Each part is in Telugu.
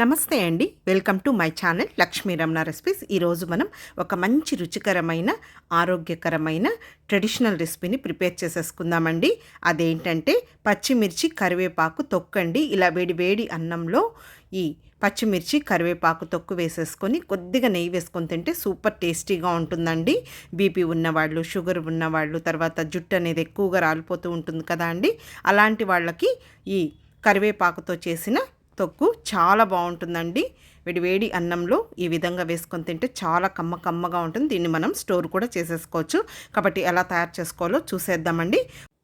నమస్తే అండి. Welcome to my channel Lakshmi Ramana recipes. ఈరోజు మనం ఒక మంచి రుచికరమైన ఆరోగ్యకరమైన ట్రెడిషనల్ రెసిపీని ప్రిపేర్ చేసేసుకుందామండి. అదేంటంటే పచ్చిమిర్చి కరివేపాకు తొక్కండి. ఇలా వేడి వేడి అన్నంలో ఈ పచ్చిమిర్చి కరివేపాకు తొక్కు వేసేసుకొని కొద్దిగా నెయ్యి వేసుకొని తింటే సూపర్ టేస్టీగా ఉంటుందండి. బీపీ ఉన్నవాళ్ళు షుగర్ ఉన్నవాళ్ళు తర్వాత జుట్టు అనేది ఎక్కువగా రాలిపోతూ ఉంటుంది కదా అండి. అలాంటి వాళ్ళకి ఈ కరివేపాకుతో చేసిన తొక్కు చాలా బాగుంటుందండి. వేడి వేడి అన్నంలో ఈ విధంగా వేసుకొని తింటే చాలా కమ్మ కమ్మగా ఉంటుంది. దీన్ని మనం స్టోర్ కూడా చేసేసుకోవచ్చు. కాబట్టి ఎలా తయారు చేసుకోవాలో చూసేద్దామండి.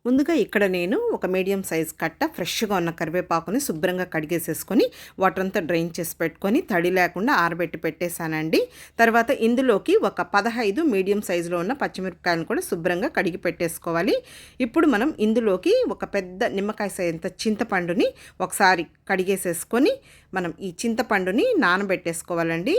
ముందుగా ఇక్కడ నేను ఒక మీడియం సైజ్ కట్ట ఫ్రెష్గా ఉన్న కరివేపాకుని శుభ్రంగా కడిగేసేసుకొని వాటర్ అంతా డ్రైన్ చేసి పెట్టుకొని తడి లేకుండా ఆరబెట్టి పెట్టేశానండి. తర్వాత ఇందులోకి ఒక పదహైదు మీడియం సైజులో ఉన్న పచ్చిమిరపకాయలను కూడా శుభ్రంగా కడిగి పెట్టేసుకోవాలి. ఇప్పుడు మనం ఇందులోకి ఒక పెద్ద నిమ్మకాయ సైజంత చింతపండుని ఒకసారి కడిగేసేసుకొని మనం ఈ చింతపండుని నానబెట్టేసుకోవాలండి.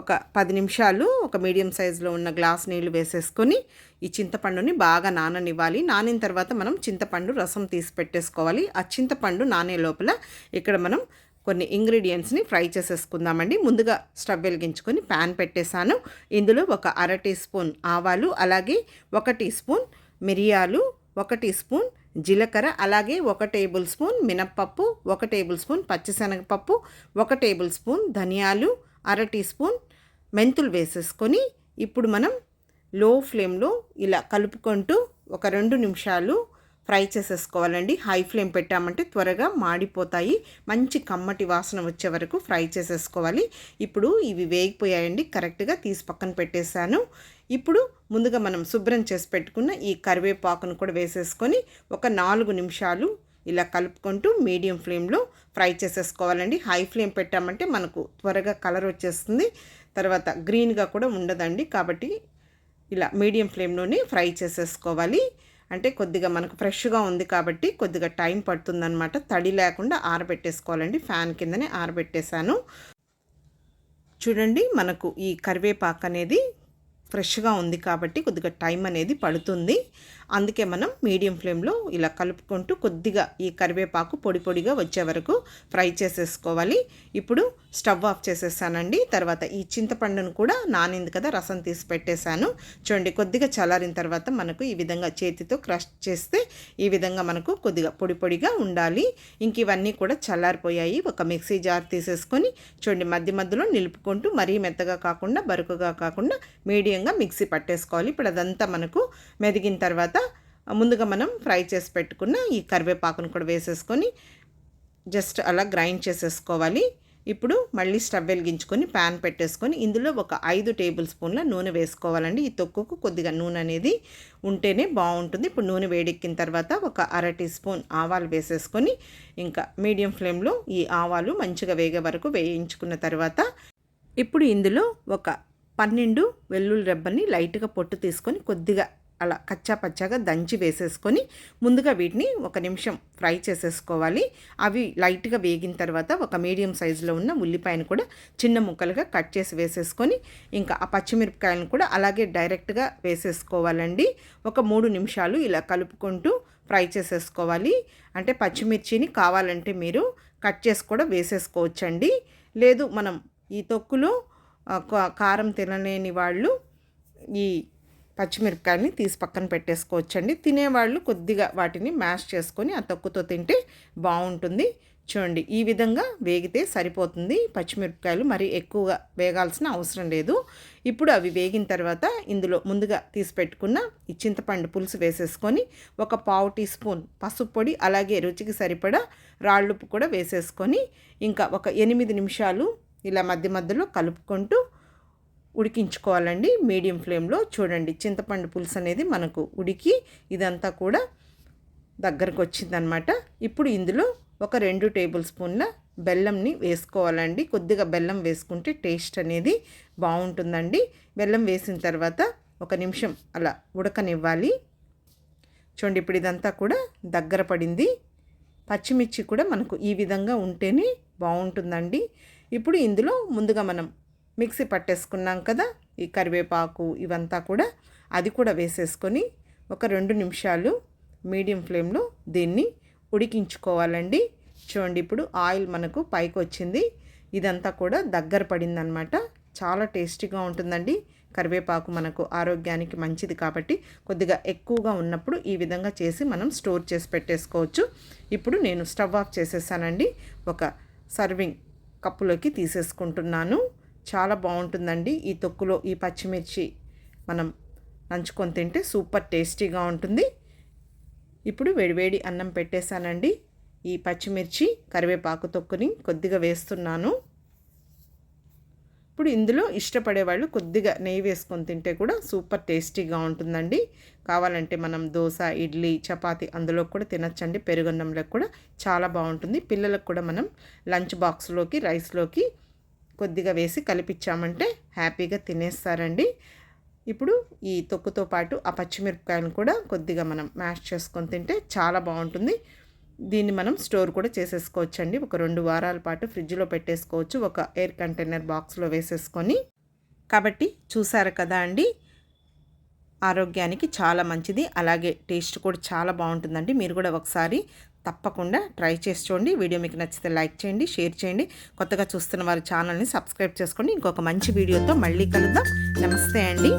ఒక పది నిమిషాలు ఒక మీడియం సైజులో ఉన్న గ్లాస్ నీళ్ళు వేసేసుకొని ఈ చింతపండుని బాగా నాననివ్వాలి. నానిన తర్వాత మనం మనం చింతపండు రసం తీసి పెట్టేసుకోవాలి. ఆ చింతపండు నానే లోపల ఇక్కడ మనం కొన్ని ఇంగ్రీడియంట్స్ని ఫ్రై చేసేసుకుందామండి. ముందుగా స్టవ్ వెలిగించుకొని ప్యాన్ పెట్టేశాను. ఇందులో ఒక అర టీ స్పూన్ ఆవాలు అలాగే ఒక టీ స్పూన్ మిరియాలు ఒక టీ స్పూన్ జీలకర్ర అలాగే ఒక టేబుల్ స్పూన్ మినప్పప్పు ఒక టేబుల్ స్పూన్ పచ్చిశనగపప్పు ఒక టేబుల్ స్పూన్ ధనియాలు అర టీ స్పూన్ మెంతులు వేసేసుకొని ఇప్పుడు మనం లో ఫ్లేమ్లో ఇలా కలుపుకుంటూ ఒక రెండు నిమిషాలు ఫ్రై చేసేసుకోవాలండి. హై ఫ్లేమ్ పెట్టామంటే త్వరగా మాడిపోతాయి. మంచి కమ్మటి వాసన వచ్చే వరకు ఫ్రై చేసేసుకోవాలి. ఇప్పుడు ఇవి వేగిపోయాయండి. కరెక్ట్గా తీసి పక్కన పెట్టేశాను. ఇప్పుడు ముందుగా మనం శుభ్రం చేసి పెట్టుకున్న ఈ కరివేపాకును కూడా వేసేసుకొని ఒక నాలుగు నిమిషాలు ఇలా కలుపుకుంటూ మీడియం ఫ్లేమ్లో ఫ్రై చేసేసుకోవాలండి. హై ఫ్లేమ్ పెట్టామంటే మనకు త్వరగా కలర్ వచ్చేస్తుంది. తర్వాత గ్రీన్గా కూడా ఉండదండి. కాబట్టి ఇలా మీడియం ఫ్లేమ్లోనే ఫ్రై చేసేసుకోవాలి. అంటే కొద్దిగా మనకు ఫ్రెష్గా ఉంది కాబట్టి కొద్దిగా టైం పడుతుందనమాట తడి లేకుండా ఆరబెట్టేసుకోవాలండి. ఫ్యాన్ కిందనే ఆరబెట్టేశాను. చూడండి మనకు ఈ కరివేపాకు అనేది ఫ్రెష్గా ఉంది కాబట్టి కొద్దిగా టైం అనేది పడుతుంది. అందుకే మనం మీడియం ఫ్లేమ్లో ఇలా కలుపుకుంటూ కొద్దిగా ఈ కరివేపాకు పొడి పొడిగా వచ్చే వరకు ఫ్రై చేసేసుకోవాలి. ఇప్పుడు స్టవ్ ఆఫ్ చేసేసానండి. తర్వాత ఈ చింతపండును కూడా నానింది కదా రసం తీసి పెట్టేశాను. చూడండి కొద్దిగా చల్లారిన తర్వాత మనకు ఈ విధంగా చేతితో క్రష్ చేస్తే ఈ విధంగా మనకు కొద్దిగా పొడి పొడిగా ఉండాలి. ఇంక ఇవన్నీ కూడా చల్లారిపోయాయి. ఒక మిక్సీ జార్ తీసేసుకొని చూడండి మధ్య మధ్యలో నిలుపుకుంటూ మరీ మెత్తగా కాకుండా బరుకుగా కాకుండా మీడియం మీడియంగా మిక్సీ పట్టేసుకోవాలి. ఇప్పుడు అదంతా మనకు మెదిగిన తర్వాత ముందుగా మనం ఫ్రై చేసి పెట్టుకున్న ఈ కరివేపాకును కూడా వేసేసుకొని జస్ట్ అలా గ్రైండ్ చేసేసుకోవాలి. ఇప్పుడు మళ్ళీ స్టవ్ వెలిగించుకొని ప్యాన్ పెట్టేసుకొని ఇందులో ఒక ఐదు టేబుల్ స్పూన్ల నూనె వేసుకోవాలండి. ఈ తొక్కుకు కొద్దిగా నూనె అనేది ఉంటేనే బాగుంటుంది. ఇప్పుడు నూనె వేడెక్కిన తర్వాత ఒక అర టీ స్పూన్ ఆవాలు వేసేసుకొని ఇంకా మీడియం ఫ్లేమ్లో ఈ ఆవాలు మంచిగా వేగే వరకు వేయించుకున్న తర్వాత ఇప్పుడు ఇందులో ఒక పన్నెండు వెల్లుల్లి రెబ్బని లైట్గా పొట్టు తీసుకొని కొద్దిగా అలా కచ్చా పచ్చాగా దంచి వేసేసుకొని ముందుగా వీటిని ఒక నిమిషం ఫ్రై చేసేసుకోవాలి. అవి లైట్గా వేగిన తర్వాత ఒక మీడియం సైజులో ఉన్న ఉల్లిపాయను కూడా చిన్న ముక్కలుగా కట్ చేసి వేసేసుకొని ఇంకా ఆ పచ్చిమిరపకాయలను కూడా అలాగే డైరెక్ట్గా వేసేసుకోవాలండి. ఒక మూడు నిమిషాలు ఇలా కలుపుకుంటూ ఫ్రై చేసేసుకోవాలి. అంటే పచ్చిమిర్చిని కావాలంటే మీరు కట్ చేసి కూడా వేసేసుకోవచ్చండి. లేదు మనం ఈ తొక్కులో కారం తినలేని వాళ్ళు ఈ పచ్చిమిరపకాయని తీసి పక్కన పెట్టేసుకోవచ్చండి. తినేవాళ్ళు కొద్దిగా వాటిని మ్యాష్ చేసుకొని ఆ తొక్కుతో తింటే బాగుంటుంది. చూడండి ఈ విధంగా వేగితే సరిపోతుంది. పచ్చిమిరపకాయలు మరి ఎక్కువగా వేగాల్సిన అవసరం లేదు. ఇప్పుడు అవి వేగిన తర్వాత ఇందులో ముందుగా తీసి పెట్టుకున్న ఈ చింతపండు పులుసు వేసేసుకొని ఒక పావు టీ స్పూన్ పసుపు పొడి అలాగే రుచికి సరిపడా రాళ్ళుప్పు కూడా వేసేసుకొని ఇంకా ఒక ఎనిమిది నిమిషాలు ఇలా మధ్య మధ్యలో కలుపుకుంటూ ఉడికించుకోవాలండి. మీడియం ఫ్లేమ్లో చూడండి చింతపండు పులుసు అనేది మనకు ఉడికి ఇదంతా కూడా దగ్గరకు వచ్చిందనమాట. ఇప్పుడు ఇందులో ఒక రెండు టేబుల్ స్పూన్ల బెల్లంని వేసుకోవాలండి. కొద్దిగా బెల్లం వేసుకుంటే టేస్ట్ అనేది బాగుంటుందండి. బెల్లం వేసిన తర్వాత ఒక నిమిషం అలా ఉడకనివ్వాలి. చూడండి ఇప్పుడు ఇదంతా కూడా దగ్గర పడింది. పచ్చిమిర్చి కూడా మనకు ఈ విధంగా ఉంటేనే బాగుంటుందండి. ఇప్పుడు ఇందులో ముందుగా మనం మిక్సీ పట్టేసుకున్నాం కదా ఈ కరివేపాకు ఇవంతా కూడా అది కూడా వేసేసుకొని ఒక రెండు నిమిషాలు మీడియం ఫ్లేమ్లో దీన్ని ఉడికించుకోవాలండి. చూడండి ఇప్పుడు ఆయిల్ మనకు పైకి వచ్చింది. ఇదంతా కూడా దగ్గర పడిందనమాట. చాలా టేస్టీగా ఉంటుందండి. కరివేపాకు మనకు ఆరోగ్యానికి మంచిది కాబట్టి కొద్దిగా ఎక్కువగా ఉన్నప్పుడు ఈ విధంగా చేసి మనం స్టోర్ చేసి పెట్టేసుకోవచ్చు. ఇప్పుడు నేను స్టవ్ ఆఫ్ చేసేసానండి. ఒక సర్వింగ్ కప్పులోకి తీసేసుకుంటున్నాను. చాలా బాగుంటుందండి. ఈ తొక్కులో ఈ పచ్చిమిర్చి మనం నంచుకొని తింటే సూపర్ టేస్టీగా ఉంటుంది. ఇప్పుడు వేడివేడి అన్నం పెట్టేశానండి. ఈ పచ్చిమిర్చి కరివేపాకు తొక్కుని కొద్దిగా వేస్తున్నాను. ఇప్పుడు ఇందులో ఇష్టపడే వాళ్ళు కొద్దిగా నెయ్యి వేసుకొని తింటే కూడా సూపర్ టేస్టీగా ఉంటుందండి. కావాలంటే మనం దోశ ఇడ్లీ చపాతి అందులో కూడా తినచ్చండి. పెరుగన్నంలో కూడా చాలా బాగుంటుంది. పిల్లలకు కూడా మనం లంచ్ బాక్స్లోకి రైస్లోకి కొద్దిగా వేసి కలిపించామంటే హ్యాపీగా తినేస్తారండి. ఇప్పుడు ఈ తొక్కుతో పాటు ఆ పచ్చిమిరపకాయలను కూడా కొద్దిగా మనం మ్యాష్ చేసుకొని తింటే చాలా బాగుంటుంది. దీన్ని మనం స్టోర్ కూడా చేసేసుకోవచ్చండి. ఒక రెండు వారాల పాటు ఫ్రిడ్జ్లో పెట్టేసుకోవచ్చు. ఒక ఎయిర్ కంటైనర్ బాక్స్లో వేసేసుకొని. కాబట్టి చూసారు కదా అండి ఆరోగ్యానికి చాలా మంచిది. అలాగే టేస్ట్ కూడా చాలా బాగుంటుందండి. మీరు కూడా ఒకసారి తప్పకుండా ట్రై చేసి చూడండి. వీడియో మీకు నచ్చితే లైక్ చేయండి షేర్ చేయండి. కొత్తగా చూస్తున్న వారి ఛానల్ని సబ్స్క్రైబ్ చేసుకోండి. ఇంకొక మంచి వీడియోతో మళ్ళీ కలుద్దాం. నమస్తే అండి.